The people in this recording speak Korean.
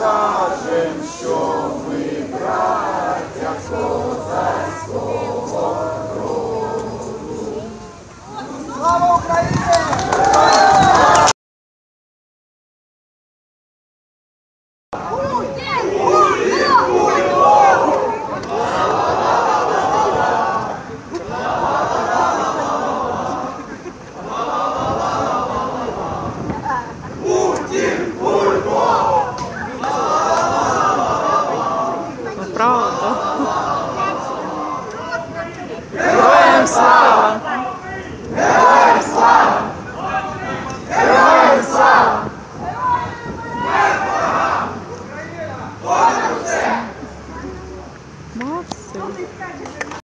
скажем, що ми браття козацького роду. Слава Україні! Nossa.